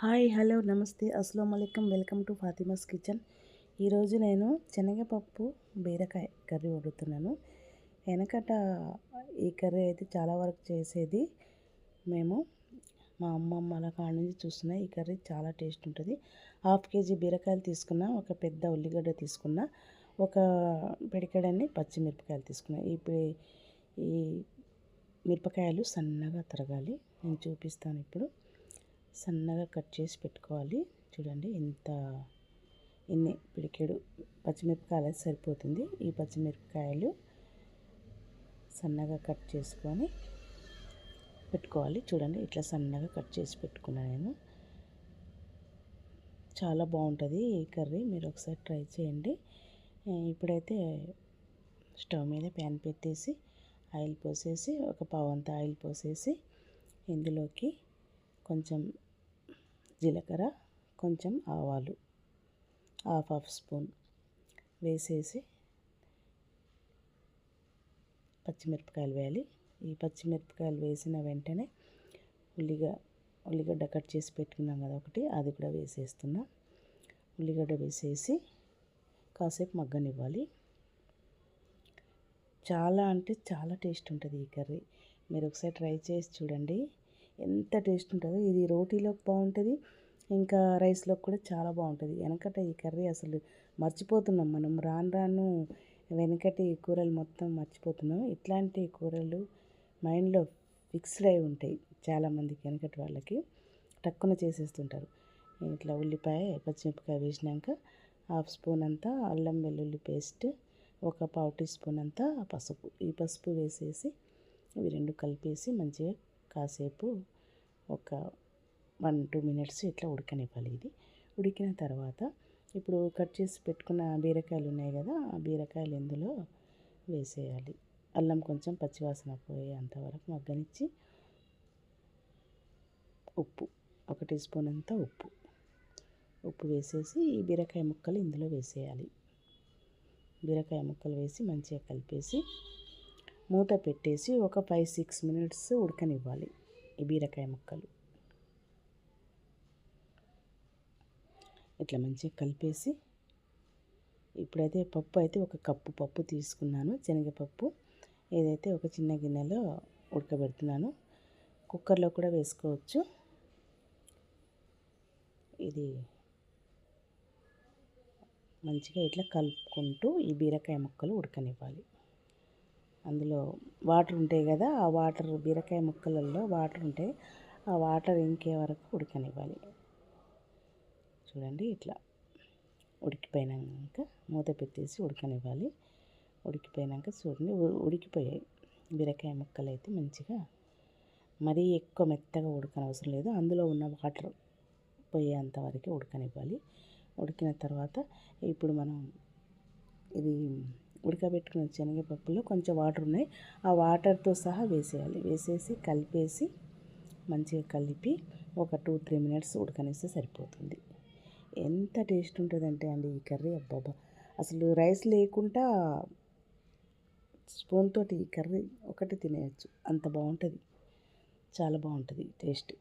Hi hello నమస్తే. అస్సలం అయికం వెల్కమ్ టు ఫాతిమాస్ కిచెన్. ఈరోజు నేను శనగపప్పు బీరకాయ కర్రీ వండుతున్నాను. వెనకట ఈ కర్రీ అయితే చాలా వరకు చేసేది మేము. మా అమ్మమ్మ అలా కాడ నుంచి చూస్తున్నా ఈ కర్రీ చాలా టేస్ట్ ఉంటుంది. హాఫ్ కేజీ బీరకాయలు తీసుకున్న ఒక పెద్ద ఉల్లిగడ్డ తీసుకున్న ఒక పిడికడని పచ్చిమిరపకాయలు తీసుకున్నా. ఇప్పుడు ఈ మిరపకాయలు సన్నగా తరగాలి. నేను చూపిస్తాను ఇప్పుడు. సన్నగా కట్ చేసి పెట్టుకోవాలి. చూడండి ఇంత ఇన్ని పిడికెడు పచ్చిమిరపకాయలు సరిపోతుంది. ఈ పచ్చిమిరపకాయలు సన్నగా కట్ చేసుకొని పెట్టుకోవాలి. చూడండి ఇట్లా సన్నగా కట్ చేసి పెట్టుకున్నాను నేను. చాలా బాగుంటుంది ఈ కర్రీ. మీరు ఒకసారి ట్రై చేయండి. ఇప్పుడైతే స్టవ్ మీద ప్యాన్ పెట్టేసి ఆయిల్ పోసేసి ఒక పావంత ఆయిల్ పోసేసి ఇందులోకి కొంచెం జీలకర్ర కొంచెం ఆవాలు హాఫ్ హాఫ్ స్పూన్ వేసేసి పచ్చిమిరపకాయలు వేయాలి. ఈ పచ్చిమిరపకాయలు వేసిన వెంటనే ఉల్లిగా ఉల్లిగడ్డ కట్ చేసి పెట్టుకున్నాం కదా ఒకటి అది కూడా వేసేస్తున్నా. ఉల్లిగడ్డ వేసేసి కాసేపు మగ్గనివ్వాలి. చాలా అంటే చాలా టేస్ట్ ఉంటుంది ఈ కర్రీ. మీరు ఒకసారి ట్రై చేసి చూడండి. ఎంత టేస్ట్ ఉంటుందో. ఇది రోటీలోకి బాగుంటుంది ఇంకా రైస్లోకి కూడా చాలా బాగుంటుంది. వెనకట ఈ కర్రీ అసలు మర్చిపోతున్నాం మనం. రాను రాను వెనకటి కూరలు మొత్తం మర్చిపోతున్నాం. ఇట్లాంటి కూరలు మైండ్లో ఫిక్స్డ్ అయి ఉంటాయి చాలామందికి వెనకటి వాళ్ళకి. టక్కున చేసేస్తుంటారు. ఇట్లా ఉల్లిపాయ పచ్చిమిరపకాయ వేసినాక హాఫ్ స్పూన్ అంతా అల్లం వెల్లుల్లి పేస్ట్ ఒక పావు టీ స్పూన్ అంతా పసుపు. ఈ పసుపు వేసేసి ఇవి రెండు కలిపేసి మంచిగా కాసేపు ఒక వన్ టూ మినిట్స్ ఇట్లా ఉడకనివ్వాలి ఇది. ఉడికిన తర్వాత ఇప్పుడు కట్ చేసి పెట్టుకున్న బీరకాయలు ఉన్నాయి కదా ఆ బీరకాయలు ఇందులో వేసేయాలి. అల్లం కొంచెం పచ్చివాసన పోయే అంతవరకు మగ్గనిచ్చి ఉప్పు ఒక టీ స్పూన్ అంతా ఉప్పు. ఉప్పు వేసేసి ఈ బీరకాయ ముక్కలు ఇందులో వేసేయాలి. బీరకాయ ముక్కలు వేసి మంచిగా కలిపేసి మూత పెట్టేసి ఒక ఫైవ్ సిక్స్ మినిట్స్ ఉడకనివ్వాలి ఈ బీరకాయ ముక్కలు. ఇట్లా మంచిగా కలిపేసి ఇప్పుడైతే పప్పు అయితే ఒక కప్పు పప్పు తీసుకున్నాను శనగపప్పు. ఏదైతే ఒక చిన్న గిన్నెలో ఉడకబెడుతున్నాను కుక్కర్లో కూడా వేసుకోవచ్చు. ఇది మంచిగా ఇట్లా కలుపుకుంటూ ఈ బీరకాయ ముక్కలు ఉడకనివ్వాలి. అందులో వాటర్ ఉంటాయి కదా ఆ వాటర్ బీరకాయ ముక్కలలో వాటర్ ఉంటాయి. ఆ వాటర్ ఇంకే వరకు ఉడకనివ్వాలి. చూడండి ఇట్లా. ఉడికిపోయినాక మూత పెట్టేసి ఉడకనివ్వాలి. ఉడికిపోయినాక చూడండి ఉడికిపోయాయి. బీరకాయ ముక్కలు అయితే మంచిగా మరీ ఎక్కువ మెత్తగా ఉడకనవసరం లేదు. అందులో ఉన్న వాటర్ పోయేంతవరకు ఉడకనివ్వాలి. ఉడికిన తర్వాత ఇప్పుడు మనం ఇది ఉడకబెట్టుకున్న శనగపప్పులో కొంచెం వాటర్ ఉన్నాయి. ఆ వాటర్తో సహా వేసేయాలి. వేసేసి కలిపేసి మంచిగా కలిపి ఒక టూ త్రీ మినిట్స్ ఉడకనిస్తే సరిపోతుంది. ఎంత టేస్ట్ ఉంటుందంటే అండి ఈ కర్రీ. అబ్బాబా అసలు రైస్ లేకుండా స్పూన్ తోటి ఈ కర్రీ ఒకటి తినేయచ్చు. అంత బాగుంటుంది. చాలా బాగుంటుంది టేస్ట్.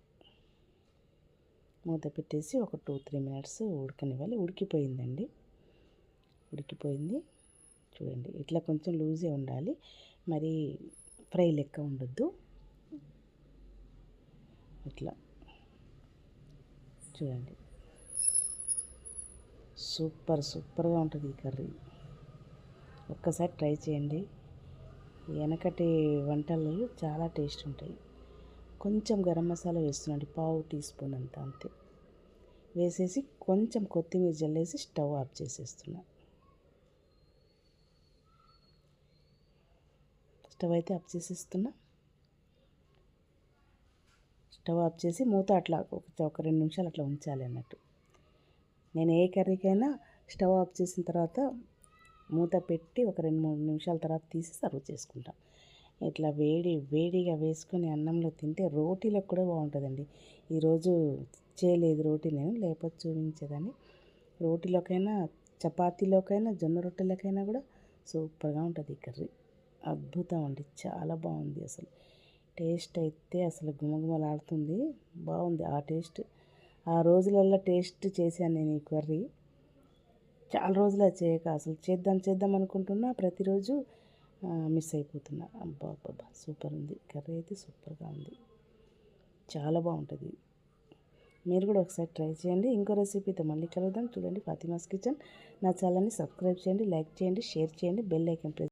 మూత పెట్టేసి ఒక టూ త్రీ మినిట్స్ ఉడకనివ్వాలి. ఉడికిపోయిందండి. ఉడికిపోయింది. చూడండి. ఇట్లా కొంచెం లూజే ఉండాలి. మరి ఫ్రై లెక్క ఉండొద్దు. ఇట్లా. చూడండి. సూపర్ సూపర్గా ఉంటుంది ఈ కర్రీ. ఒక్కసారి ట్రై చేయండి. వెనకటి వంటలు చాలా టేస్ట్ ఉంటాయి. కొంచెం గరం మసాలా వేస్తున్నాండి. పావు టీ స్పూన్ అంత అంతే. వేసేసి కొంచెం కొత్తిమీర జల్లేసి స్టవ్ ఆఫ్ చేసేస్తున్నాను స్టవ్ అయితే ఆఫ్ చేసేస్తున్నా. స్టవ్ ఆఫ్ చేసి మూత అట్లా ఒక రెండు నిమిషాలు అట్లా ఉంచాలి అన్నట్టు. నేను ఏ కర్రీకైనా స్టవ్ ఆఫ్ చేసిన తర్వాత మూత పెట్టి ఒక రెండు మూడు నిమిషాల తర్వాత తీసి సర్వ్ చేసుకుంటాం. ఇట్లా వేడి వేడిగా వేసుకొని అన్నంలో తింటే రోటీలకు కూడా బాగుంటుందండి. ఈరోజు చేయలేదు రోటీ నేను లేకపోతే చూపించేదాన్ని. రోటీలోకైనా చపాతీలోకైనా జొన్న రొట్టెలకైనా కూడా సూపర్గా ఉంటుంది ఈ కర్రీ. అద్భుతం అండి. చాలా బాగుంది అసలు. టేస్ట్ అయితే అసలు గుమగుమలాడుతుంది బాగుంది ఆ టేస్ట్. ఆ రోజులలో టేస్ట్ చేశాను నేను ఈ కర్రీ. చాలా రోజులు చేయక అసలు చేద్దాం చేద్దాం అనుకుంటున్నా ప్రతిరోజు మిస్ అయిపోతున్నా. అబ్బా అబ్బా సూపర్ ఉంది. కర్రీ అయితే సూపర్గా ఉంది. చాలా బాగుంటుంది. మీరు కూడా ఒకసారి ట్రై చేయండి. ఇంకో రెసిపీతో మళ్ళీ కలుద్దాం. చూడండి ఫాతిమాస్ కిచెన్. నా ఛానల్ని సబ్స్క్రైబ్ చేయండి లైక్ చేయండి షేర్ చేయండి బెల్ ఐకన్ ప్రెస్